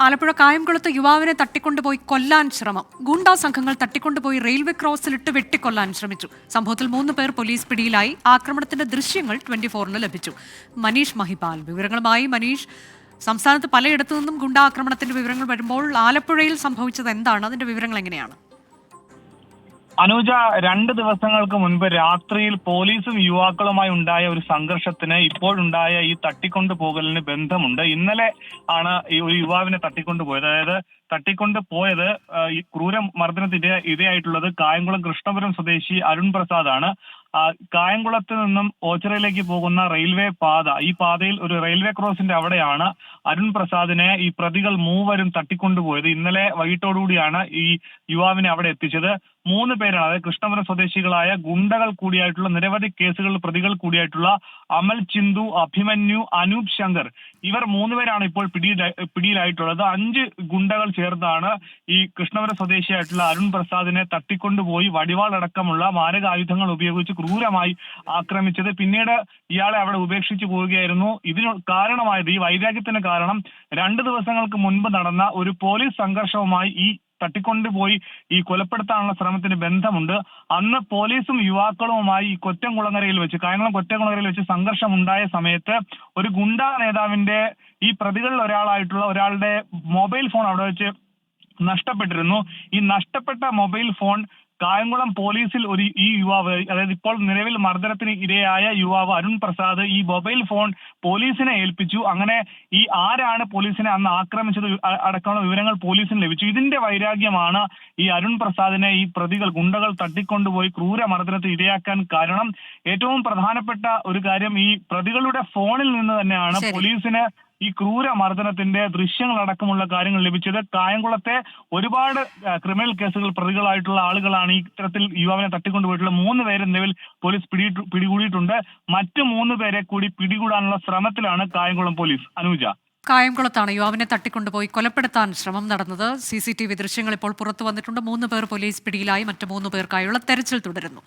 ആലപ്പുഴ കായംകുളത്ത് യുവാവിനെ തട്ടിക്കൊണ്ടുപോയി കൊല്ലാൻ ശ്രമം. ഗുണ്ടാ സംഘങ്ങൾ തട്ടിക്കൊണ്ടുപോയി റെയിൽവേ ക്രോസിലിട്ട് വെട്ടിക്കൊല്ലാൻ ശ്രമിച്ചു. സംഭവത്തിൽ മൂന്ന് പേർ പോലീസ് പിടിയിലായി. ആക്രമണത്തിന്റെ ദൃശ്യങ്ങൾ ട്വന്റി ഫോറിന് ലഭിച്ചു. മനീഷ് മഹിപാൽ. വിവരങ്ങളുമായി മനീഷ്. സംസ്ഥാനത്ത് പലയിടത്തു നിന്നും ഗുണ്ടാ ആക്രമണത്തിന്റെ വിവരങ്ങൾ വരുമ്പോൾ ആലപ്പുഴയിൽ സംഭവിച്ചത് എന്താണ്? അതിന്റെ വിവരങ്ങൾ എങ്ങനെയാണ്? അനുജ രണ്ട് ദിവസങ്ങൾക്ക് മുൻപ് രാത്രിയിൽ പോലീസും യുവാക്കളുമായി ഉണ്ടായ ഒരു സംഘർഷത്തിന് ഇപ്പോഴുണ്ടായ ഈ തട്ടിക്കൊണ്ടു പോകലിന് ബന്ധമുണ്ട്. ഇന്നലെ ആണ് ഈ ഒരു യുവാവിനെ തട്ടിക്കൊണ്ടു പോയത്. അതായത് തട്ടിക്കൊണ്ട് പോയത് ഈ ക്രൂര മർദ്ദനത്തിന്റെ ഇരയായിട്ടുള്ളത് കായംകുളം കൃഷ്ണപുരം സ്വദേശി അരുൺ പ്രസാദ് ആണ് കായംകുളത്ത് നിന്നും ഓച്ചിറയിലേക്ക് പോകുന്ന റെയിൽവേ പാത ഈ പാതയിൽ ഒരു റെയിൽവേ ക്രോസിന്റെ അവിടെയാണ് അരുൺ പ്രസാദിനെ ഈ പ്രതികൾ മൂവരും തട്ടിക്കൊണ്ടുപോയത്. ഇന്നലെ വൈകിട്ടോടുകൂടിയാണ് ഈ യുവാവിനെ അവിടെ എത്തിച്ചത്. മൂന്ന് പേരാണ് അതായത് കൃഷ്ണപുരം സ്വദേശികളായ ഗുണ്ടകൾ കൂടിയായിട്ടുള്ള നിരവധി കേസുകളിൽ പ്രതികൾ കൂടിയായിട്ടുള്ള അമൽ ചിന്തു അഭിമന്യു അനൂപ് ശങ്കർ ഇവർ മൂന്നുപേരാണ് ഇപ്പോൾ പിടിയിൽ പിടിയിലായിട്ടുള്ളത്. അഞ്ച് ഗുണ്ടകൾ ചേർന്നാണ് ഈ കൃഷ്ണപുരം സ്വദേശിയായിട്ടുള്ള അരുൺ പ്രസാദിനെ തട്ടിക്കൊണ്ടുപോയി വടിവാളടക്കമുള്ള മാരകായുധങ്ങൾ ഉപയോഗിച്ച് ക്രൂരമായി ആക്രമിച്ചത്. പിന്നീട് ഇയാളെ അവിടെ ഉപേക്ഷിച്ചു പോവുകയായിരുന്നു. ഇതിന് കാരണമായത് ഈ വൈരാഗ്യത്തിന് കാരണം രണ്ട് ദിവസങ്ങൾക്ക് മുൻപ് നടന്ന ഒരു പോലീസ് സംഘർഷവുമായി ഈ തട്ടിക്കൊണ്ടുപോയി ഈ കൊലപ്പെടുത്താനുള്ള ശ്രമത്തിന് ബന്ധമുണ്ട്. അന്ന് പോലീസും യുവാക്കളുമായി ഈ കൊറ്റംകുളങ്ങരയിൽ വെച്ച് കായംകുളം കൊറ്റംകുളങ്ങരയിൽ വെച്ച് സംഘർഷം ഉണ്ടായ സമയത്ത് ഒരു ഗുണ്ടാ നേതാവിന്റെ ഈ പ്രതികളിൽ ഒരാളായിട്ടുള്ള ഒരാളുടെ മൊബൈൽ ഫോൺ അവിടെ വെച്ച് നഷ്ടപ്പെട്ടിരുന്നു. ഈ നഷ്ടപ്പെട്ട മൊബൈൽ ഫോൺ കായംകുളം പോലീസിൽ ഒരു ഈ യുവാവ് അതായത് ഇപ്പോൾ നിലവിൽ മർദ്ദനത്തിന് ഇരയായ യുവാവ് അരുൺ പ്രസാദ് ഈ മൊബൈൽ ഫോൺ പോലീസിനെ ഏൽപ്പിച്ചു. അങ്ങനെ ഈ ആരാണ് പോലീസിനെ അന്ന് ആക്രമിച്ചത്? അടക്കമുള്ള വിവരങ്ങൾ പോലീസിന് ലഭിച്ചു. ഇതിന്റെ വൈരാഗ്യമാണ് ഈ അരുൺ പ്രസാദിനെ ഈ പ്രതികൾ ഗുണ്ടകൾ തട്ടിക്കൊണ്ടുപോയി ക്രൂര മർദ്ദനത്തിന് ഇരയാക്കാൻ കാരണം. ഏറ്റവും പ്രധാനപ്പെട്ട ഒരു കാര്യം ഈ പ്രതികളുടെ ഫോണിൽ നിന്ന് തന്നെയാണ് പോലീസിനെ ഈ ക്രൂര മർദ്ദനത്തിന്റെ ദൃശ്യങ്ങൾ അടക്കമുള്ള കാര്യങ്ങൾ ലഭിച്ചത് കായംകുളത്തെ ഒരുപാട് ക്രിമിനൽ കേസുകൾ പ്രതികളായിട്ടുള്ള ആളുകളാണ് ഈ ഇത്തരത്തിൽ യുവാവിനെ തട്ടിക്കൊണ്ടുപോയിട്ടുള്ള മൂന്ന് പേരെ നിലവിൽ പോലീസ് പിടി പിടികൂടിയിട്ടുണ്ട്. മറ്റു മൂന്ന് പേരെ കൂടി പിടികൂടാനുള്ള ശ്രമത്തിലാണ് കായംകുളം പോലീസ്. അനുജ. കായംകുളത്താണ് യുവാവിനെ തട്ടിക്കൊണ്ടുപോയി കൊലപ്പെടുത്താൻ ശ്രമം നടന്നത്. സി സി ടി വി ദൃശ്യങ്ങൾ ഇപ്പോൾ പുറത്തു വന്നിട്ടുണ്ട്. മൂന്ന് പേർ പോലീസ് പിടിയിലായി. മറ്റു മൂന്ന് പേർക്കായുള്ള തെരച്ചിൽ തുടരുന്നു.